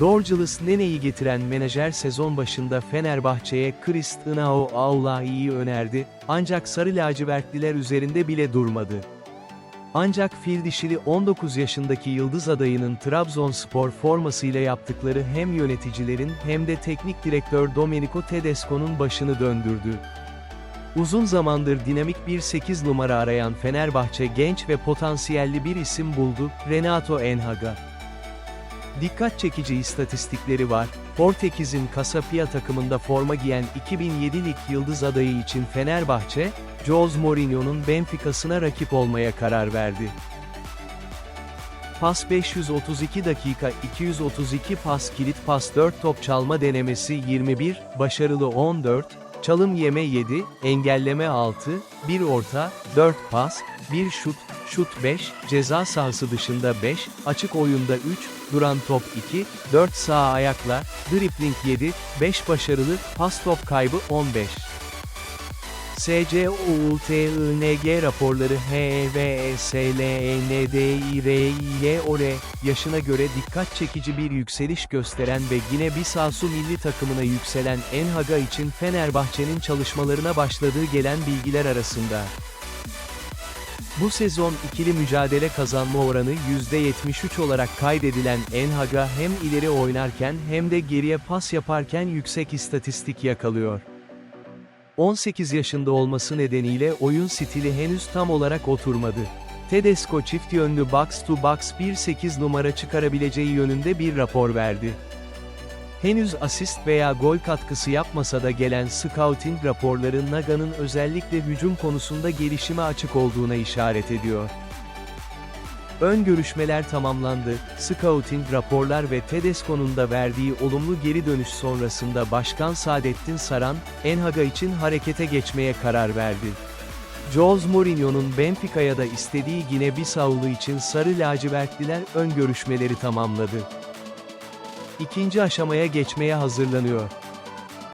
Dorgeles Nene'yi getiren menajer sezon başında Fenerbahçe'ye Cristiano Aula'yı önerdi, ancak sarı lacivertliler üzerinde bile durmadı. Ancak fil dişili 19 yaşındaki yıldız adayının Trabzonspor formasıyla yaptıkları hem yöneticilerin hem de teknik direktör Domenico Tedesco'nun başını döndürdü. Uzun zamandır dinamik bir 8 numara arayan Fenerbahçe genç ve potansiyelli bir isim buldu, Renato Enhaga. Dikkat çekici istatistikleri var, Portekiz'in Casapia takımında forma giyen 2007'lik yıldız adayı için Fenerbahçe, Jose Mourinho'nun Benfica'sına rakip olmaya karar verdi. Pas 532 dakika 232 pas kilit pas 4 top çalma denemesi 21, başarılı 14, çalım yeme 7, engelleme 6, 1 orta, 4 pas, 1 şut, şut 5, ceza sahası dışında 5, açık oyunda 3, duran top 2, 4 sağ ayakla, dribling 7, 5 başarılı, pas top kaybı 15. SCULTING raporları E HVSLNDIRIYOR yaşına göre dikkat çekici bir yükseliş gösteren ve Gine Bisausu milli takımına yükselen Enhaga için Fenerbahçe'nin çalışmalarına başladığı gelen bilgiler arasında. Bu sezon ikili mücadele kazanma oranı %73 olarak kaydedilen Enhaga hem ileri oynarken hem de geriye pas yaparken yüksek istatistik yakalıyor. 18 yaşında olması nedeniyle oyun stili henüz tam olarak oturmadı. Tedesco çift yönlü box to box 1-8 numara çıkarabileceği yönünde bir rapor verdi. Henüz asist veya gol katkısı yapmasa da gelen scouting raporları Naga'nın özellikle hücum konusunda gelişime açık olduğuna işaret ediyor. Ön görüşmeler tamamlandı, scouting raporlar ve Tedesco'nun da verdiği olumlu geri dönüş sonrasında Başkan Saadettin Saran, Enhaga için harekete geçmeye karar verdi. Jose Mourinho'nun Benfica'ya da istediği Gine Bisau'lu için sarı lacivertliler ön görüşmeleri tamamladı. İkinci aşamaya geçmeye hazırlanıyor.